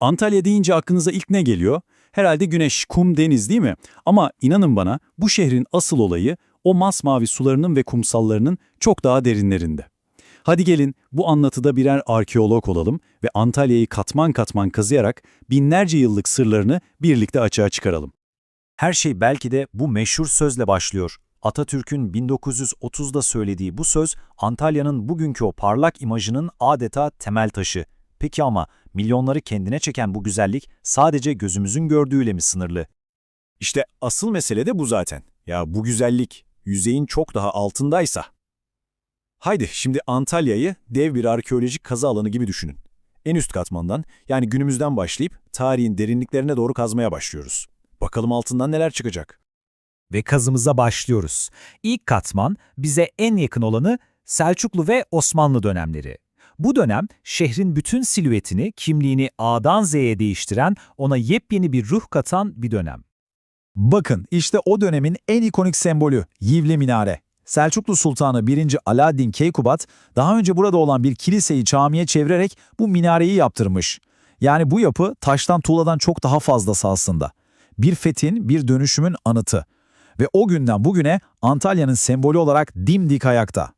Antalya deyince aklınıza ilk ne geliyor? Herhalde güneş, kum, deniz değil mi? Ama inanın bana bu şehrin asıl olayı o masmavi sularının ve kumsallarının çok daha derinlerinde. Hadi gelin bu anlatıda birer arkeolog olalım ve Antalya'yı katman katman kazıyarak binlerce yıllık sırlarını birlikte açığa çıkaralım. Her şey belki de bu meşhur sözle başlıyor. Atatürk'ün 1930'da söylediği bu söz Antalya'nın bugünkü o parlak imajının adeta temel taşı. Peki ama milyonları kendine çeken bu güzellik sadece gözümüzün gördüğüyle mi sınırlı? İşte asıl mesele de bu zaten. Ya bu güzellik yüzeyin çok daha altındaysa. Haydi şimdi Antalya'yı dev bir arkeolojik kazı alanı gibi düşünün. En üst katmandan yani günümüzden başlayıp tarihin derinliklerine doğru kazmaya başlıyoruz. Bakalım altından neler çıkacak. Ve kazımıza başlıyoruz. İlk katman bize en yakın olanı Selçuklu ve Osmanlı dönemleri. Bu dönem şehrin bütün silüetini, kimliğini A'dan Z'ye değiştiren, ona yepyeni bir ruh katan bir dönem. Bakın işte o dönemin en ikonik sembolü Yivli Minare. Selçuklu Sultanı 1. Alaaddin Keykubat daha önce burada olan bir kiliseyi camiye çevirerek bu minareyi yaptırmış. Yani bu yapı taştan tuğladan çok daha fazlası aslında. Bir fethin, bir dönüşümün anıtı. Ve o günden bugüne Antalya'nın sembolü olarak dimdik ayakta.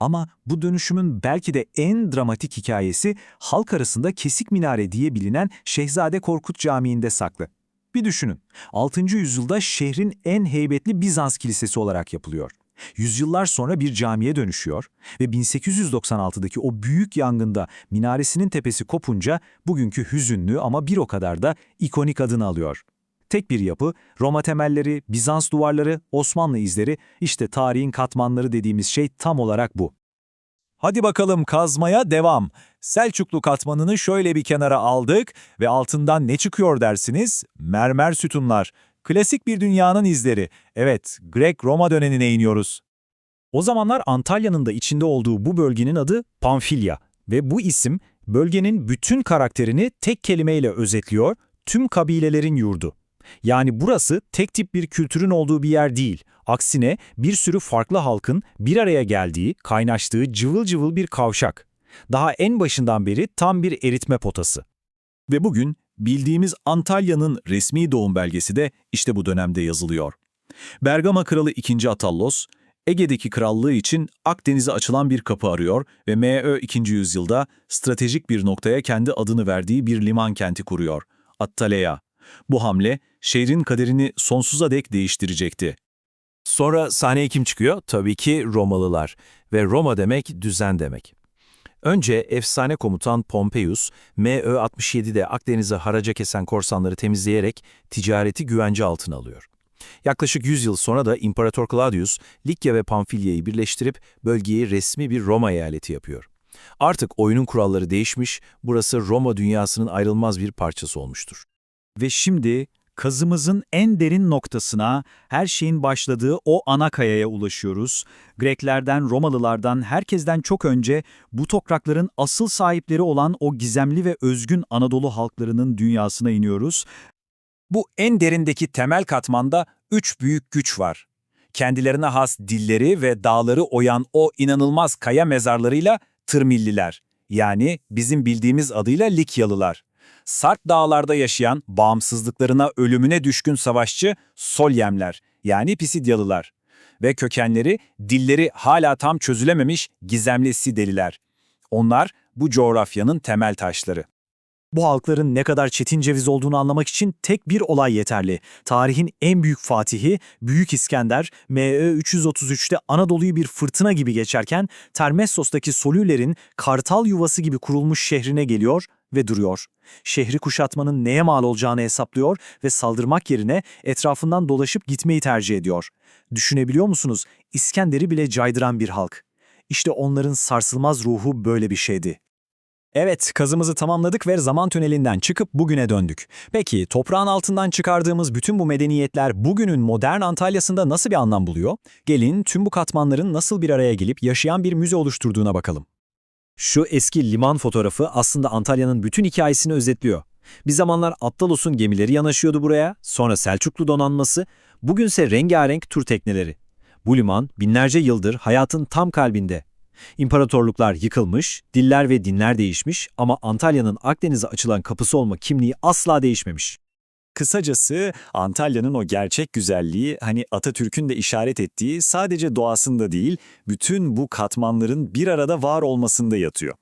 Ama bu dönüşümün belki de en dramatik hikayesi halk arasında Kesik Minare diye bilinen Şehzade Korkut Camii'nde saklı. Bir düşünün, 6. yüzyılda şehrin en heybetli Bizans kilisesi olarak yapılıyor. Yüzyıllar sonra bir camiye dönüşüyor ve 1896'daki o büyük yangında minaresinin tepesi kopunca bugünkü hüzünlü ama bir o kadar da ikonik adını alıyor. Tek bir yapı, Roma temelleri, Bizans duvarları, Osmanlı izleri, işte tarihin katmanları dediğimiz şey tam olarak bu. Hadi bakalım kazmaya devam. Selçuklu katmanını şöyle bir kenara aldık ve altından ne çıkıyor dersiniz? Mermer sütunlar. Klasik bir dünyanın izleri. Evet, Grek-Roma dönemine iniyoruz. O zamanlar Antalya'nın da içinde olduğu bu bölgenin adı Pamfilya ve bu isim bölgenin bütün karakterini tek kelimeyle özetliyor, tüm kabilelerin yurdu. Yani burası tek tip bir kültürün olduğu bir yer değil. Aksine bir sürü farklı halkın bir araya geldiği, kaynaştığı cıvıl cıvıl bir kavşak. Daha en başından beri tam bir eritme potası. Ve bugün bildiğimiz Antalya'nın resmi doğum belgesi de işte bu dönemde yazılıyor. Bergama Kralı 2. Atallos, Ege'deki krallığı için Akdeniz'e açılan bir kapı arıyor ve M.Ö. 2. yüzyılda stratejik bir noktaya kendi adını verdiği bir liman kenti kuruyor, Attaleya. Bu hamle şehrin kaderini sonsuza dek değiştirecekti. Sonra sahneye kim çıkıyor? Tabii ki Romalılar ve Roma demek düzen demek. Önce efsane komutan Pompeius, M.Ö. 67'de Akdeniz'e haraca kesen korsanları temizleyerek ticareti güvence altına alıyor. Yaklaşık 100 yıl sonra da İmparator Claudius, Likya ve Pamfilya'yı birleştirip bölgeyi resmi bir Roma eyaleti yapıyor. Artık oyunun kuralları değişmiş, burası Roma dünyasının ayrılmaz bir parçası olmuştur. Ve şimdi kazımızın en derin noktasına, her şeyin başladığı o ana kayaya ulaşıyoruz. Greklerden, Romalılardan, herkesten çok önce bu toprakların asıl sahipleri olan o gizemli ve özgün Anadolu halklarının dünyasına iniyoruz. Bu en derindeki temel katmanda üç büyük güç var. Kendilerine has dilleri ve dağları oyan o inanılmaz kaya mezarlarıyla Tırmilliler, yani bizim bildiğimiz adıyla Likyalılar. Sarp dağlarda yaşayan, bağımsızlıklarına ölümüne düşkün savaşçı Solyemler, yani Pisidyalılar. Ve kökenleri, dilleri hala tam çözülememiş gizemli Sideliler. Onlar bu coğrafyanın temel taşları. Bu halkların ne kadar çetin ceviz olduğunu anlamak için tek bir olay yeterli. Tarihin en büyük fatihi Büyük İskender, M.Ö. 333'te Anadolu'yu bir fırtına gibi geçerken Termessos'taki Solüler'in kartal yuvası gibi kurulmuş şehrine geliyor ve duruyor. Şehri kuşatmanın neye mal olacağını hesaplıyor ve saldırmak yerine etrafından dolaşıp gitmeyi tercih ediyor. Düşünebiliyor musunuz? İskender'i bile caydıran bir halk. İşte onların sarsılmaz ruhu böyle bir şeydi. Evet, kazımızı tamamladık ve zaman tünelinden çıkıp bugüne döndük. Peki, toprağın altından çıkardığımız bütün bu medeniyetler bugünün modern Antalya'sında nasıl bir anlam buluyor? Gelin tüm bu katmanların nasıl bir araya gelip yaşayan bir müze oluşturduğuna bakalım. Şu eski liman fotoğrafı aslında Antalya'nın bütün hikayesini özetliyor. Bir zamanlar Attalos'un gemileri yanaşıyordu buraya, sonra Selçuklu donanması, bugünse rengarenk tur tekneleri. Bu liman binlerce yıldır hayatın tam kalbinde. İmparatorluklar yıkılmış, diller ve dinler değişmiş ama Antalya'nın Akdeniz'e açılan kapısı olma kimliği asla değişmemiş. Kısacası Antalya'nın o gerçek güzelliği hani Atatürk'ün de işaret ettiği sadece doğasında değil, bütün bu katmanların bir arada var olmasında yatıyor.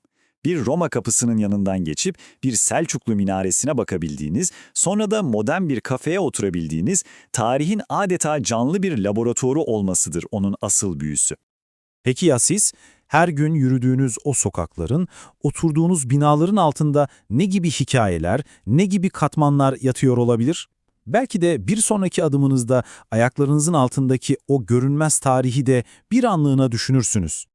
Bir Roma kapısının yanından geçip bir Selçuklu minaresine bakabildiğiniz, sonra da modern bir kafeye oturabildiğiniz, tarihin adeta canlı bir laboratuvarı olmasıdır onun asıl büyüsü. Peki ya siz? Her gün yürüdüğünüz o sokakların, oturduğunuz binaların altında ne gibi hikayeler, ne gibi katmanlar yatıyor olabilir? Belki de bir sonraki adımınızda ayaklarınızın altındaki o görünmez tarihi de bir anlığına düşünürsünüz.